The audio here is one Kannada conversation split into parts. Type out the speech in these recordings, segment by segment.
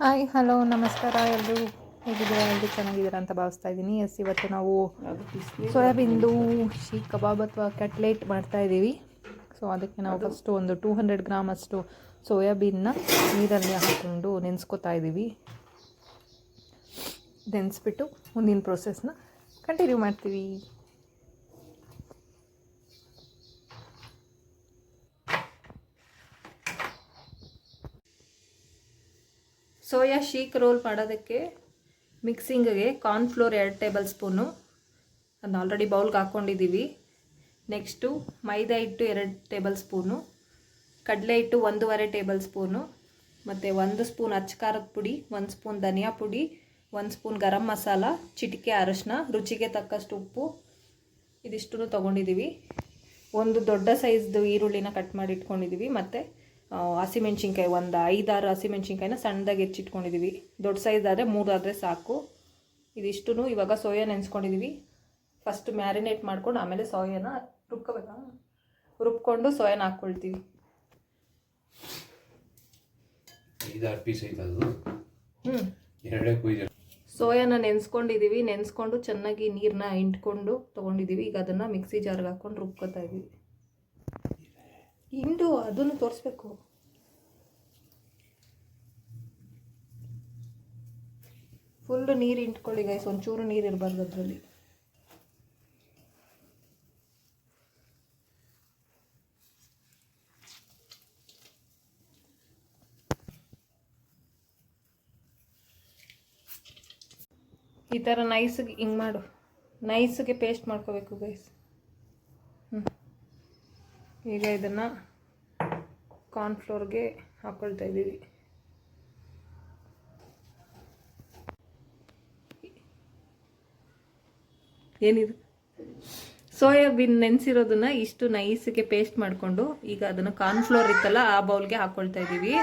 ಹಾಯ್ ಹಲೋ ನಮಸ್ಕಾರ. ಎಲ್ಲರೂ ಹೇಗಿದ್ದೀರಾ? ಎಲ್ಲರೂ ಚೆನ್ನಾಗಿದ್ದೀರಾ ಅಂತ ಭಾವಿಸ್ತಾ ಇದ್ದೀನಿ. ಎಸ್ ಇವತ್ತು ನಾವು ಸೋಯಾಬೀನ್ದು ಶೀ ಕಬಾಬ್ ಅಥವಾ ಕಟ್ಲೆಟ್ ಮಾಡ್ತಾ ಇದ್ದೀವಿ. ಸೊ ಅದಕ್ಕೆ ನಾವು ಫಸ್ಟು ಒಂದು ಟೂ ಹಂಡ್ರೆಡ್ ಗ್ರಾಮ್ ಅಷ್ಟು ಸೋಯಾಬೀನ್ನ ನೀರಲ್ಲಿ ಹಾಕ್ಕೊಂಡು ನೆನೆಸ್ಕೊತಾ ಇದ್ದೀವಿ. ನೆನೆಸ್ಬಿಟ್ಟು ಮುಂದಿನ ಪ್ರೊಸೆಸ್ನ ಕಂಟಿನ್ಯೂ ಮಾಡ್ತೀವಿ. ಸೋಯಾ ಶೀಕ್ ರೋಲ್ ಮಾಡೋದಕ್ಕೆ ಮಿಕ್ಸಿಂಗ್ಗೆ ಕಾರ್ನ್ಫ್ಲೋರ್ ಎರಡು ಟೇಬಲ್ ಸ್ಪೂನು. ಅದನ್ನ ಆಲ್ರೆಡಿ ಬೌಲ್ಗೆ ಹಾಕ್ಕೊಂಡಿದ್ದೀವಿ. ನೆಕ್ಸ್ಟು ಮೈದಾ ಹಿಟ್ಟು ಎರಡು ಟೇಬಲ್ ಸ್ಪೂನು. ಕಡಲೆ ಹಿಟ್ಟು ಒಂದೂವರೆ ಟೇಬಲ್ ಸ್ಪೂನು. ಮತ್ತು ಒಂದು ಸ್ಪೂನ್ ಅಚ್ಕಾರದ ಪುಡಿ, ಒಂದು ಸ್ಪೂನ್ ಧನಿಯಾ ಪುಡಿ, ಒಂದು ಸ್ಪೂನ್ ಗರಂ ಮಸಾಲ, ಚಿಟಿಕೆ, ಅರಶಿನ, ರುಚಿಗೆ ತಕ್ಕಷ್ಟು ಉಪ್ಪು. ಇದಿಷ್ಟು ತೊಗೊಂಡಿದ್ದೀವಿ. ಒಂದು ದೊಡ್ಡ ಸೈಜ್ದು ಈರುಳ್ಳಿನ ಕಟ್ ಮಾಡಿ ಇಟ್ಕೊಂಡಿದ್ದೀವಿ ಮತ್ತು ಹಸಿಮೆಣ್ಸಿನ್ಕಾಯಿ ಒಂದು ಐದಾರು ಹಸಿಮೆಣ್ಸಿನ್ಕಾಯಿನ ಸಣ್ಣದಾಗಿ ಹೆಚ್ಚಿಟ್ಕೊಂಡಿದ್ದೀವಿ ದೊಡ್ಡ ಸೈಜ್ ಆದರೆ ಮೂರು ಆದರೆ ಸಾಕು. ಇದಿಷ್ಟು ಇವಾಗ ಸೋಯಾ ನೆನೆಸ್ಕೊಂಡಿದ್ದೀವಿ ಫಸ್ಟ್ ಮ್ಯಾರಿನೇಟ್ ಮಾಡ್ಕೊಂಡು ಆಮೇಲೆ ಸೋಯಾನ ರುಬ್ಕೋಬೇಕಾ? ರುಬ್ಕೊಂಡು ಸೋಯಾನ ಹಾಕ್ಕೊಳ್ತೀವಿ. ಹ್ಞೂ ಸೋಯಾನ ನೆನೆಸ್ಕೊಂಡಿದ್ದೀವಿ ನೆನೆಸ್ಕೊಂಡು ಚೆನ್ನಾಗಿ ನೀರನ್ನ ಹಿಂಡ್ಕೊಂಡು ತೊಗೊಂಡಿದ್ದೀವಿ ಈಗ ಅದನ್ನು ಮಿಕ್ಸಿ ಜಾರ್ಗೆ ಹಾಕ್ಕೊಂಡು ರುಬ್ಕೋತಾ ಇದ್ದೀವಿ ಹಿಂಡು ಅದನ್ನು ತೋರಿಸ್ಬೇಕು. ಫುಲ್ಲು ನೀರು ಇಂಟ್ಕೊಳ್ಳಿ ಗೈಸ್ ಒಂಚೂರು ನೀರು ಇರಬಾರ್ದು ಅದರಲ್ಲಿ. ಈ ಥರ ನೈಸಿಗೆ ಹಿಂಗೆ ಮಾಡು. ನೈಸಿಗೆ ಪೇಸ್ಟ್ ಮಾಡ್ಕೋಬೇಕು ಗೈಸ್ ಈಗ ಇದನ್ನು ಕಾರ್ನ್ಫ್ಲೋರ್ಗೆ ಹಾಕ್ಕೊಳ್ತಾ ಇದ್ದೀವಿ. ಏನಿದು? ಸೋಯಾಬೀನ್ ನೆನೆಸಿರೋದನ್ನ ಇಷ್ಟು ನೈಸಿಗೆ ಪೇಸ್ಟ್ ಮಾಡಿಕೊಂಡು ಈಗ ಅದನ್ನು ಕಾರ್ನ್ಫ್ಲೋರ್ ಇತ್ತಲ್ಲ ಆ ಬೌಲ್ಗೆ ಹಾಕ್ಕೊಳ್ತಾ ಇದ್ದೀವಿ.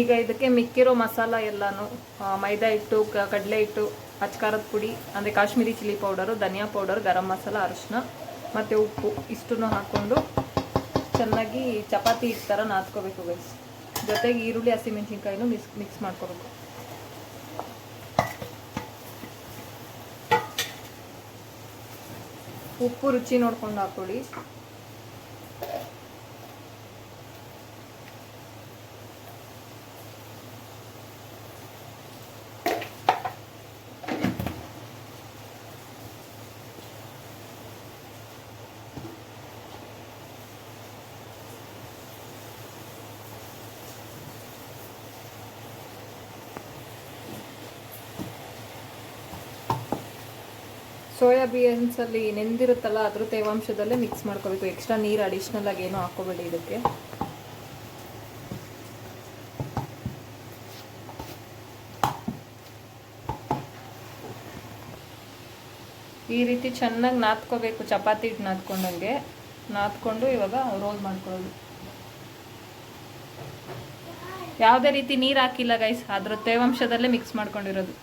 ಈಗ ಇದಕ್ಕೆ ಮಿಕ್ಕಿರೋ ಮಸಾಲ ಎಲ್ಲನೂ ಮೈದಾ ಹಿಟ್ಟು ಕಡಲೆ ಹಿಟ್ಟು, ಅಚ್ಕಾರದ ಪುಡಿ, ಅಂದರೆ ಕಾಶ್ಮೀರಿ ಚಿಲ್ಲಿ ಪೌಡರು, ಧನಿಯಾ ಪೌಡರ್, ಗರಂ ಮಸಾಲ, ಅರಿಶಿನ. ಮತ್ತು ಉಪ್ಪು ಇಷ್ಟನ್ನು ಹಾಕ್ಕೊಂಡು ಚೆನ್ನಾಗಿ ಚಪಾತಿ ಈ ಥರ ನಾದ್ಕೋಬೇಕು ಗೈಸ್ ಜೊತೆಗೆ ಈರುಳ್ಳಿ ಹಸಿಮೆಣ್ಸಿನ್ಕಾಯಿನೂ ಮಿಕ್ಸ್ ಮಿಕ್ಸ್ ಮಾಡ್ಕೋಬೇಕು. ಉಪ್ಪು ರುಚಿ ನೋಡ್ಕೊಂಡು ಹಾಕ್ಕೊಳ್ಳಿ ಸೋಯಾ ಬೀನ್ಸಲ್ಲಿ ನೆಂದಿರುತ್ತಲ್ಲ, ಅದ್ರ ತೇವಾಂಶದಲ್ಲೇ ಮಿಕ್ಸ್ ಮಾಡ್ಕೋಬೇಕು. ಎಕ್ಸ್ಟ್ರಾ ನೀರು ಅಡಿಷ್ನಲ್ ಆಗಿ ಏನೂ ಹಾಕೋಬೇಡಿ ಇದಕ್ಕೆ. ಈ ರೀತಿ ಚೆನ್ನಾಗಿ ನಾದ್ಕೋಬೇಕು, ಚಪಾತಿ ಹಿಟ್ಟು ನಾದ್ಕೊಂಡಂಗೆ. ನಾದ್ಕೊಂಡು ಇವಾಗ ರೋಲ್ ಮಾಡ್ಕೊಳ್ಳೋದು. ಯಾವುದೇ ರೀತಿ ನೀರು ಹಾಕಿಲ್ಲ ಗೈಸ್ ಅದ್ರ ತೇವಾಂಶದಲ್ಲೇ ಮಿಕ್ಸ್ ಮಾಡ್ಕೊಂಡಿರೋದು.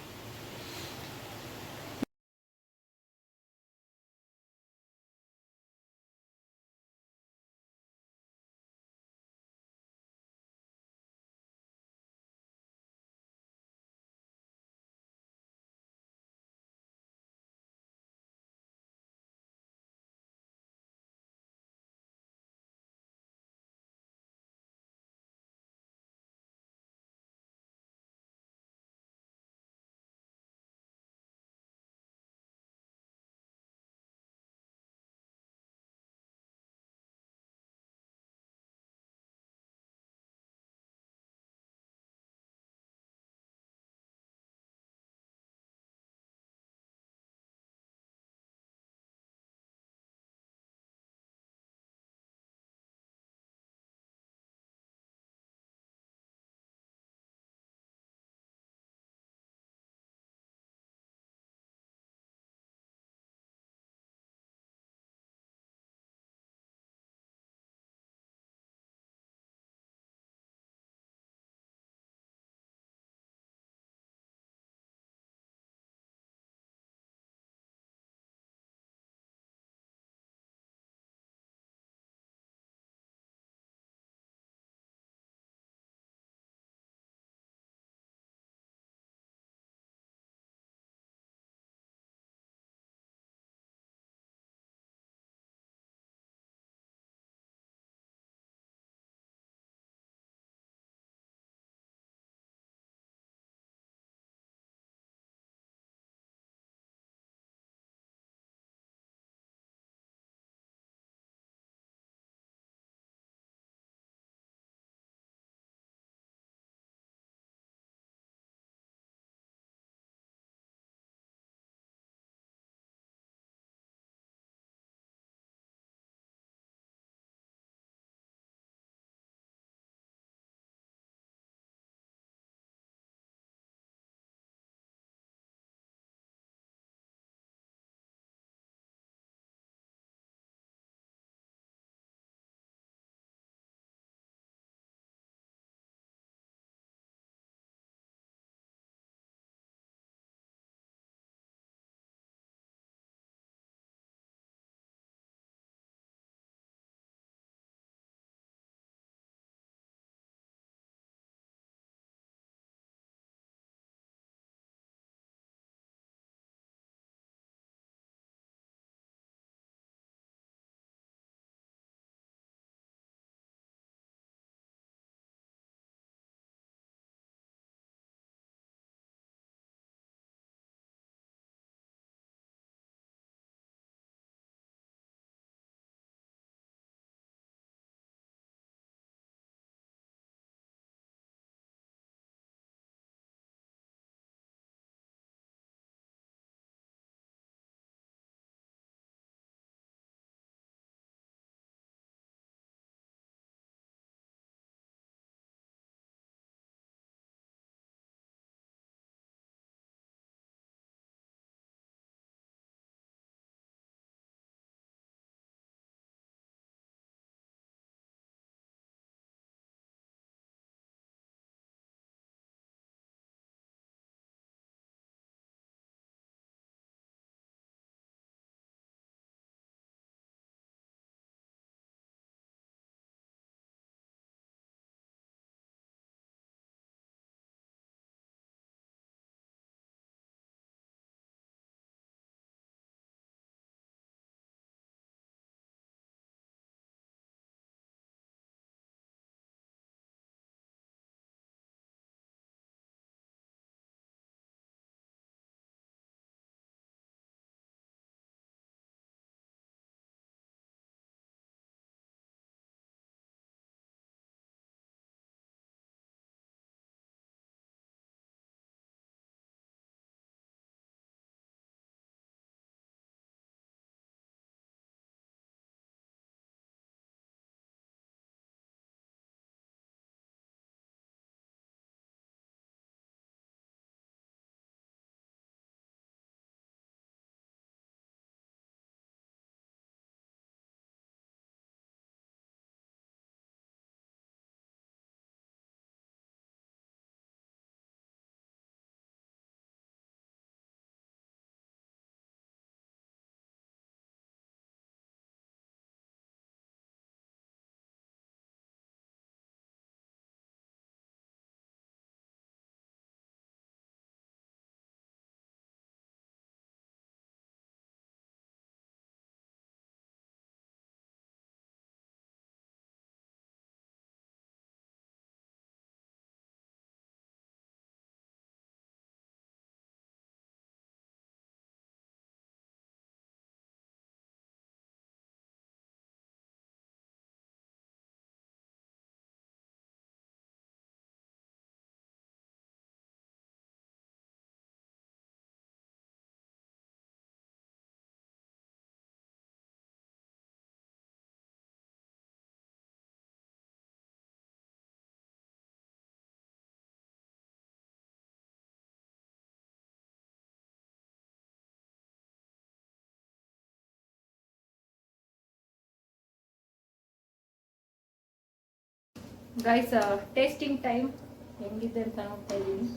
ಗೈಸ್ ಟೇಸ್ಟಿಂಗ್ ಟೈಮ್ ಹೆಂಗಿದೆ ಅಂತ ನೋಡ್ತಾ ಇದ್ದೀನಿ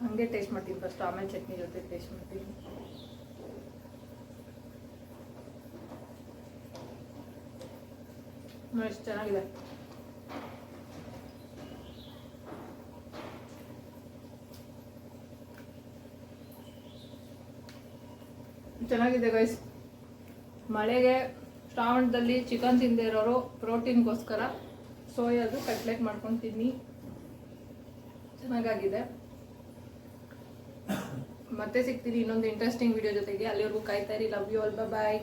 ಹಂಗೆ ಟೇಸ್ಟ್ ಮಾಡ್ತೀನಿ ಫಸ್ಟ್ ಆಮೇಲೆ ಚಟ್ನಿ ಜೊತೆ ಟೇಸ್ಟ್ ಮಾಡ್ತೀನಿ ನೋಡಿ, ಎಷ್ಟು ಚೆನ್ನಾಗಿದೆ ಚೆನ್ನಾಗಿದೆ ಗೈಸ್ ಮಳೆಗೆ ಶ್ರಾವಣದಲ್ಲಿ ಚಿಕನ್ ತಿಂದೇ ಇರೋರು ಪ್ರೋಟೀನ್ಗೋಸ್ಕರ ಸೋಯಾದು ಕಟ್ಲೆಟ್ ಮಾಡ್ಕೊಂಡು ತಿನ್ನಿ. ಚೆನ್ನಾಗಾಗಿದೆ. ಮತ್ತೆ ಸಿಗ್ತೀನಿ ಇನ್ನೊಂದು ಇಂಟ್ರೆಸ್ಟಿಂಗ್ ವಿಡಿಯೋ ಜೊತೆಗೆ. ಅಲ್ಲಿವರೆಗೂ ಕಾಯ್ತಾ ಇರಿ. Love you all bye